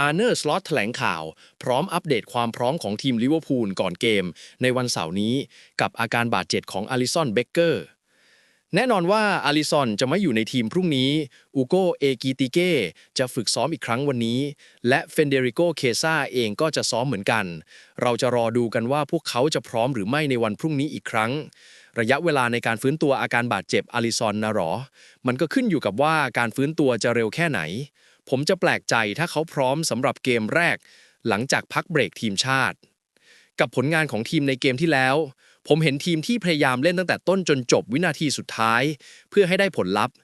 อาร์เนอร์สล็อตแถลงข่าว พร้อมอัปเดตความพร้อมของทีมลิเวอร์พูลก่อนเกม ในวันเสาร์นี้ กับอาการบาดเจ็บของอลิสันเบเกอร์แน่นอนว่าอาริซอนจะไม่อยู่ในทีมพรุ่งนี้ อูโกเอกิติเกจะฝึกซ้อมอีกครั้งวันนี้ และเฟนเดริโกเคซาเองก็จะซ้อมเหมือนกัน เราจะรอดูกันว่าพวกเขาจะพร้อมหรือไม่ในวันพรุ่งนี้อีกครั้ง ระยะเวลาในการฟื้นตัวอาการบาดเจ็บอาริซอนนะหรอ มันก็ขึ้นอยู่กับว่าการฟื้นตัวจะเร็วแค่ไหน ผมจะแปลกใจถ้าเขาพร้อมสำหรับเกมแรก หลังจากพักเบรกทีมชาติ กับผลงานของทีมในเกมที่แล้ว ผมเห็นทีมที่พยายามเล่นตั้งแต่ต้นจนจบวินาทีสุดท้าย เพื่อให้ได้ผลลัพธ์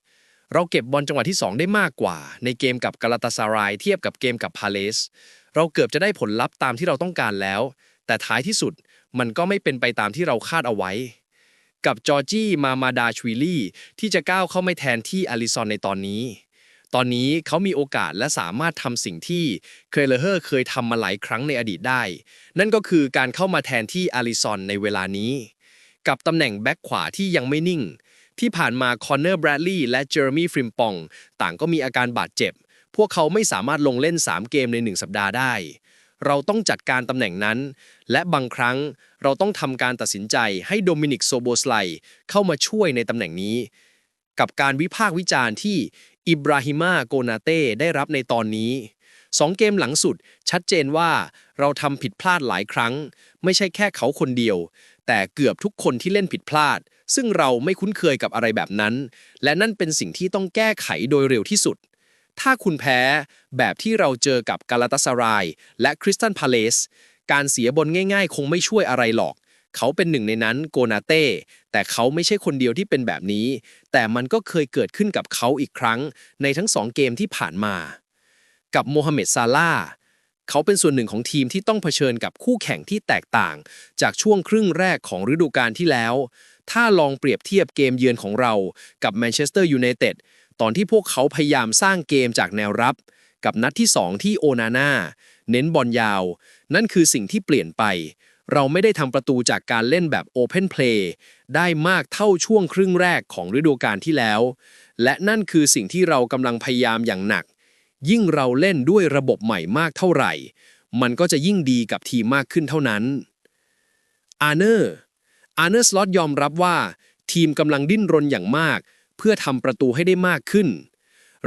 เราเก็บบอลจังหวะที่ 2 ได้มากกว่า ในเกมกับกาลาตาซารายเทียบกับเกมกับพาเลสเราเกือบจะได้ผลลัพธ์ตามที่เราต้องการแล้ว แต่ท้ายที่สุดมันก็ไม่เป็นไปตามที่เราคาดเอาไว้ กับจอร์จี้มามาดาชวิลลี่ที่จะก้าวเข้าไม่แทนที่อลิซอนในตอนนี้ ตอนนี้เขามีโอกาสและสามารถทำสิ่งที่เคเลเฮอร์เคยทำมาหลายครั้งในอดีตได้ นั่นก็คือการเข้ามาแทนที่อาริซอนในเวลานี้ กับตำแหน่งแบ็คขวาที่ยังไม่นิ่ง ที่ผ่านมาคอนเนอร์แบรดลีย์และเจอร์มี่ฟริมปอง ต่างก็มีอาการบาดเจ็บ พวกเขาไม่สามารถลงเล่น 3 เกมใน 1 สัปดาห์ได้ เราต้องจัดการตำแหน่งนั้น และบางครั้งเราต้องทำการตัดสินใจให้โดมินิกโซโบสไลเข้ามาช่วยในตำแหน่งนี้กับการวิพากษ์วิจารณ์ที่ อิบราฮิมาโกนาเต้ได้รับในตอนนี้สองเกมหลังสุด ชัดเจนว่าเราทำผิดพลาดหลายครั้ง ไม่ใช่แค่เขาคนเดียว แต่เกือบทุกคนที่เล่นผิดพลาด ซึ่งเราไม่คุ้นเคยกับอะไรแบบนั้น และนั่นเป็นสิ่งที่ต้องแก้ไขโดยเร็วที่สุด ถ้าคุณแพ้แบบที่เราเจอกับกาลาตาสาราย และคริสตันพาเลสการเสียบนง่ายๆ คงไม่ช่วยอะไรหรอก เขาเป็นหนึ่งในนั้นโกนาเต้แต่เขาไม่ใช่คนเดียวที่เป็นแบบนี้ แต่มันก็เคยเกิดขึ้นกับเขาอีกครั้ง ในทั้งสองเกมที่ผ่านมา กับโมฮัมเหม็ดซาลาห์เขาเป็นส่วนหนึ่งของทีมที่ต้องเผชิญกับคู่แข่งที่แตกต่าง จากช่วงครึ่งแรกของฤดูกาลที่แล้ว ถ้าลองเปรียบเทียบเกมเยือนของเรากับแมนเชสเตอร์ยูไนเต็ดตอนที่พวกเขาพยายามสร้างเกมจากแนวรับ กับนัดที่ 2 ที่โอนาน่าเน้นบอลยาว นั่นคือสิ่งที่เปลี่ยนไป เราไม่ได้ทำประตูจากการเล่นแบบโอเพนเพลย์ได้มากเท่าช่วงครึ่งแรกของฤดูกาลที่แล้ว และนั่นคือสิ่งที่เรากำลังพยายามอย่างหนัก ยิ่งเราเล่นด้วยระบบใหม่มากเท่าไหร่ มันก็จะยิ่งดีกับทีมมากขึ้นเท่านั้นอาร์เนอร์อาร์เนอร์สล็อตยอมรับว่า ทีมกำลังดิ้นรนอย่างมาก เพื่อทำประตูให้ได้มากขึ้น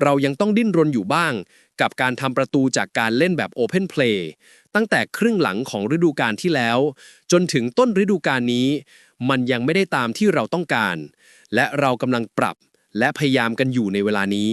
เรายังต้องดิ้นรนอยู่บ้าง กับการทำประตูจากการเล่นแบบ Open Play ตั้งแต่ครึ่งหลังของฤดูกาลที่แล้ว จนถึงต้นฤดูกาลนี้ มันยังไม่ได้ตามที่เราต้องการ และเรากำลังปรับและพยายามกันอยู่ในเวลานี้